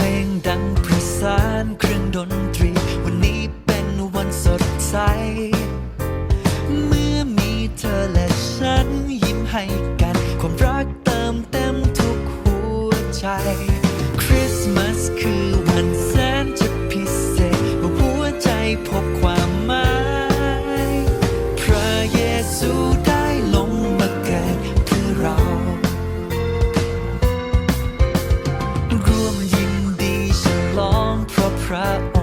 เพลงดังประสานเครื่องดนตรี วันนี้เป็นวันสดใส เมื่อมีเธอและฉันยิ้มให้ proud.